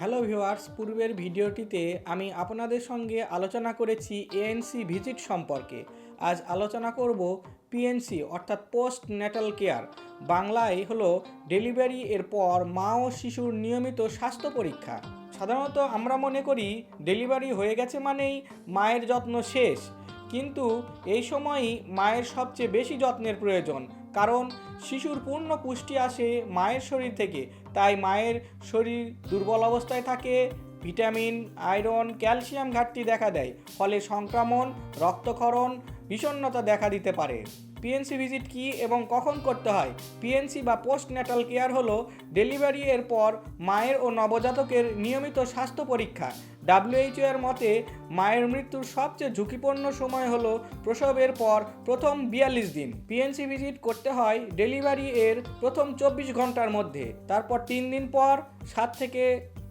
Hello viewers, পূর্বের ভিডিওটিতে আমি আপনাদের সঙ্গে আলোচনা করেছি এএনসি ভিজিট সম্পর্কে। আজ আলোচনা করব পিএনসি অর্থাৎ পোস্ট ন্যাটাল কেয়ার। বাংলায় হলো ডেলিভারি এর পর মা ও শিশুর নিয়মিত স্বাস্থ্য পরীক্ষা। সাধারণত আমরা মনে করি ডেলিভারি হয়ে গেছে মানেই মায়ের যত্ন শেষ। কিন্তু এই সময়ই মায়ের সবচেয়ে বেশি যত্নের প্রয়োজন। কারণ শিশুর পূর্ণ পুষ্টি আসে মায়ের শরীর থেকে। তাই মায়ের শরীর দুর্বল অবস্থায় থাকে, ভিটামিন, আয়রন, ক্যালসিয়াম ঘাটতি দেখা দেয়। ফলে সংক্রমণ, রক্তক্ষরণ বিষণ্নতা দেখা দিতে পারে। পিএনসি ভিজিট কি এবং কখন করতে হয়? পিএনসি বা পোস্ট ন্যাটাল কেয়ার হলো ডেলিভারি এর পর মায়ের ও নবজাতকের নিয়মিত স্বাস্থ্য পরীক্ষা। ডাব্লিউএইচও এর মতে, মায়ের মৃত্যুর সবচেয়ে ঝুঁকিপূর্ণ সময় হলো প্রসবের পর প্রথম বিয়াল্লিশ দিন। পিএনসি ভিজিট করতে হয় ডেলিভারি এর প্রথম চব্বিশ ঘণ্টার মধ্যে। তারপর তিন দিন পর, সাত থেকে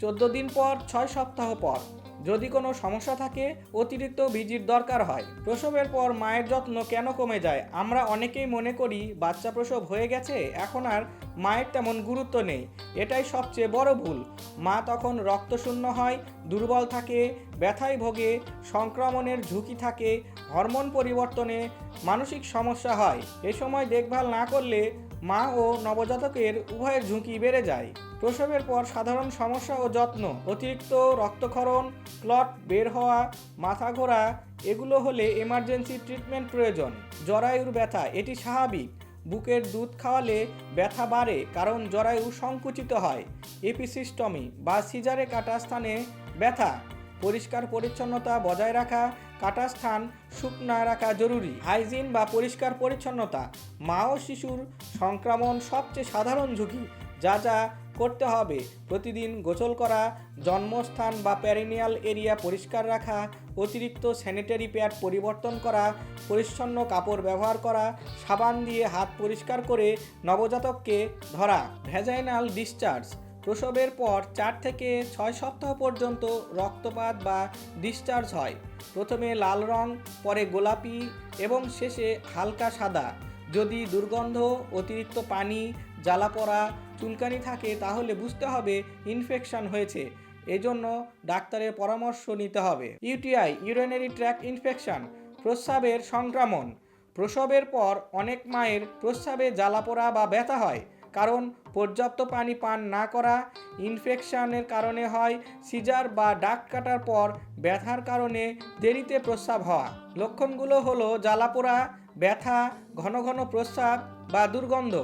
চোদ্দ দিন পর, ছয় সপ্তাহ পর। যদি কোনো সমস্যা থাকে, অতিরিক্ত ভিজির দরকার হয়। প্রসবের পর মায়ের যত্ন কেন কমে যায়? আমরা অনেকেই মনে করি, বাচ্চা প্রসব হয়ে গেছে, এখন আর মায়ের তেমন গুরুত্ব নেই। এটাই সবচেয়ে বড় ভুল। মা তখন রক্তশূন্য হয়, দুর্বল থাকে ব্যথায় ভোগে, সংক্রমণের ঝুঁকি থাকে, হরমোন পরিবর্তনে মানসিক সমস্যা হয়। এ সময় দেখভাল না করলে মা ও নবজাতকের উভয়ের ঝুঁকি বেড়ে যায়। প্রসবের পর সাধারণ সমস্যা ও যত্ন, অতিরিক্ত রক্তক্ষরণ, ক্লট বের হওয়া, মাথা ঘোরা, এগুলো হলে এমার্জেন্সি ট্রিটমেন্ট প্রয়োজন। জরায়ুর ব্যথা, এটি স্বাভাবিক। বুকের দুধ খাওয়ালে ব্যথা বাড়ে, কারণ জরায়ু সংকুচিত হয়। এপিসিস্টমি বা সিজারে কাটা স্থানে ব্যথা। পরিষ্কার পরিচ্ছন্নতা বজায় রাখা, কাটা স্থান শুকনা রাখা জরুরি। হাইজিন বা পরিষ্কার পরিচ্ছন্নতা, মা ও শিশুর সংক্রমণ সবচেয়ে সাধারণ ঝুঁকি, যা যা করতে হবে। প্রতিদিন গোসল করা, জন্মস্থান বা প্যারিনিয়াল এরিয়া পরিষ্কার রাখা, অতিরিক্ত স্যানিটারি প্যাড পরিবর্তন করা, পরিচ্ছন্ন কাপড় ব্যবহার করা, সাবান দিয়ে হাত পরিষ্কার করে নবজাতককে ধরা, ভ্যাজাইনাল ডিসচার্জ প্রসবের পর চার থেকে ছয় সপ্তাহ পর্যন্ত রক্তপাত বা ডিসচার্জ হয়। প্রথমে লাল রং, পরে গোলাপি এবং শেষে হালকা সাদা। যদি দুর্গন্ধ, অতিরিক্ত পানি, জ্বালা পড়া, চুলকানি থাকে তাহলে বুঝতে হবে ইনফেকশন হয়েছে। এজন্য ডাক্তারের পরামর্শ নিতে হবে। ইউটিআই ইউরিনারি ট্র্যাক ইনফেকশন প্রস্রাবের সংক্রমণ। প্রসবের পর অনেক মায়ের প্রস্রাবে জ্বালাপোড়া বা ব্যথা হয়। কারণ পর্যাপ্ত পানি পান না করা ইনফেকশনের কারণে হয় সিজার বা ডাক কাটার পর ব্যথার কারণে দেরিতে প্রস্রাব হওয়া। লক্ষণগুলো হলো জ্বালাপোড়া, ব্যথা, ঘন ঘন প্রস্রাব বা দুর্গন্ধ।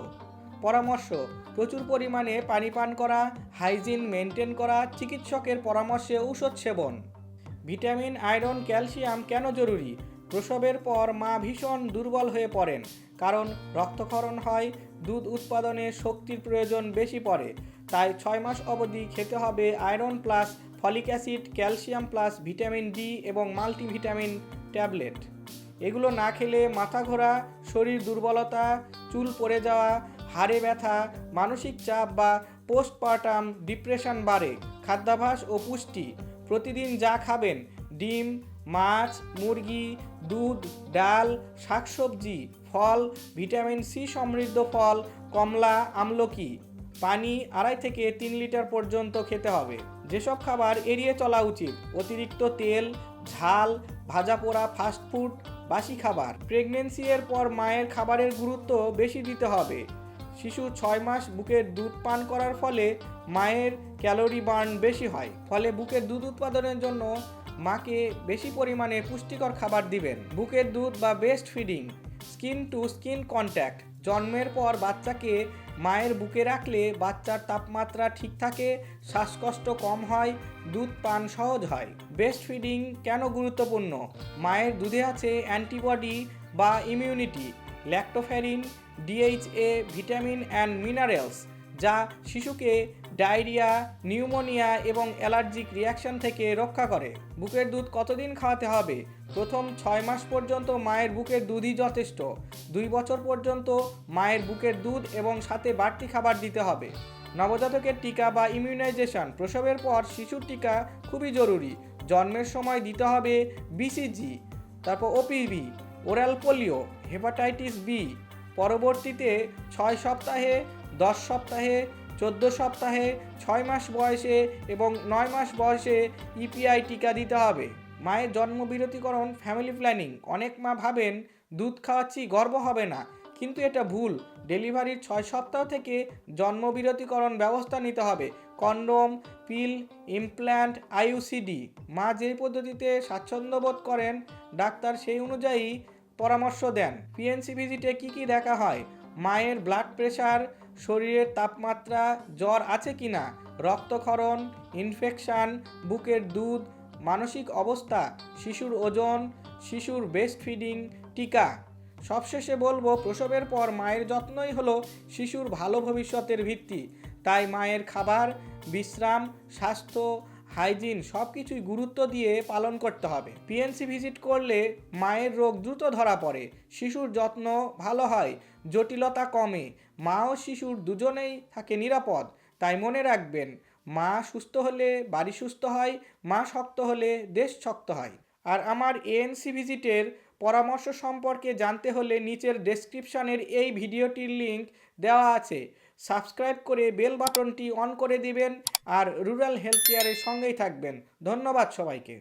পরামর্শ, প্রচুর পরিমাণে পানি পান করা, হাইজিন মেনটেন করা, চিকিৎসকের পরামর্শে ঔষধ সেবন। ভিটামিন, আয়রন, ক্যালসিয়াম কেন জরুরি? প্রসবের পর মা ভীষণ দুর্বল হয়ে পড়েন, কারণ রক্তক্ষরণ হয়, দুধ উৎপাদনে শক্তির প্রয়োজন বেশি পড়ে। তাই ছয় মাস অবধি খেতে হবে iron plus folic acid, calcium plus vitamin D এবং মাল্টিভিটামিন ট্যাবলেট। এগুলো না খেলে মাথা ঘোরা, শরীর দুর্বলতা, চুল পড়ে যাওয়া, হাড়ে ব্যথা, মানসিক চাপ বা পোস্টপার্টাম ডিপ্রেশন বাড়ে, খাদ্যাভ্যাস ও পুষ্টি। প্রতিদিন যা খাবেন, ডিম মাছ, মুরগি, দুধ, ডাল, শাকসবজি, ফল, ভিটামিন সি সমৃদ্ধ ফল, কমলা, আমলকি। পানি আড়াই থেকে তিন লিটার পর্যন্ত খেতে হবে। যেসব খাবার এড়িয়ে চলা উচিত, অতিরিক্ত তেল, ঝাল, ভাজা পোড়া ফাস্টফুড বাসি খাবার। প্রেগনেন্সি এর পর মায়ের খাবারের গুরুত্ব বেশি দিতে হবে। শিশু ছয় মাস বুকের দুধ পান করার ফলে মায়ের ক্যালোরি বার্ন বেশি হয়। ফলে বুকের দুধ উৎপাদনের জন্য মাকে বেশি পরিমাণে পুষ্টিকর খাবার দিবেন। বুকের দুধ বা breast feeding skin to skin contact জন্মের পর বাচ্চাকে মায়ের বুকে রাখলে বাচ্চার তাপমাত্রা ঠিক থাকে, শ্বাসকষ্ট কম হয়, দুধ পান সহজ হয়। বেস্ট ফিডিং কেন গুরুত্বপূর্ণ? মায়ের দুধে আছে অ্যান্টিবডি বা immunity lactoferrin DHA vitamin and minerals যা শিশুকে ডায়রিয়া, নিউমোনিয়া এবং অ্যালার্জিক রিয়াকশন থেকে রক্ষা করে। বুকের দুধ কতদিন খাওয়াতে হবে? প্রথম ছয় মাস পর্যন্ত মায়ের বুকের দুধই যথেষ্ট। দুই বছর পর্যন্ত মায়ের বুকের দুধ এবং সাথে বাড়তি খাবার দিতে হবে। নবজাতকের টিকা বা ইমিউনাইজেশন। প্রসবের পর শিশুর টিকা খুবই জরুরি। জন্মের সময় দিতে হবে বিসিজি তারপর OPV oral polio, hepatitis B পরবর্তীতে ছয় সপ্তাহে, দশ সপ্তাহে চোদ্দ সপ্তাহে ছয় মাস বয়সে এবং নয় মাস বয়সে ইপিআই টিকা দিতে হবে। মায়ের জন্মবিরতিকরণ ফ্যামিলি প্ল্যানিং অনেক মা ভাবেন, দুধ খাওয়াচ্ছি, গর্ব হবে না। কিন্তু এটা ভুল। ডেলিভারির ছয় সপ্তাহ থেকে জন্মবিরতিকরণ ব্যবস্থা নিতে হবে। কন্ডোম, পিল, ইমপ্ল্যান্ট আইউসিডি মা যেই পদ্ধতিতে স্বাচ্ছন্দ্য বোধ করেন, ডাক্তার সেই অনুযায়ী পরামর্শ দেন। পিএনসি ভিজিটে কি কি দেখা হয়? মায়ের ব্লাড প্রেশার শরীরের তাপমাত্রা, জ্বর আছে কি না, রক্তক্ষরণ ইনফেকশন বুকের দুধ, মানসিক অবস্থা, শিশুর ওজন, শিশুর বেস্ট ফিডিং টিকা। সবশেষে বলব, প্রসবের পর মায়ের যত্নই হলো শিশুর ভালো ভবিষ্যতের ভিত্তি। তাই মায়ের খাবার, বিশ্রাম, স্বাস্থ্য হাইজিন সব কিছুই গুরুত্ব দিয়ে পালন করতে হবে। পিএনসি ভিজিট করলে মায়ের রোগ দ্রুত ধরা পড়ে, শিশুর যত্ন ভালো হয়, জটিলতা কমে মা ও শিশুর দুজনেই থাকে নিরাপদ, তাই মনে রাখবেন, মা সুস্থ হলে বাড়ি সুস্থ হয়, মা শক্ত হলে দেশ শক্ত হয়। আর আমার এএনসি ভিজিটের পরামর্শ সম্পর্কে জানতে হলে নিচের ডেসক্রিপশানের এই ভিডিওটির লিংক দেওয়া আছে। সাবস্ক্রাইব করে বেল বাটনটি অন করে দিবেন আর রুরাল হেলথ কেয়ারের সঙ্গেই থাকবেন। ধন্যবাদ সবাইকে।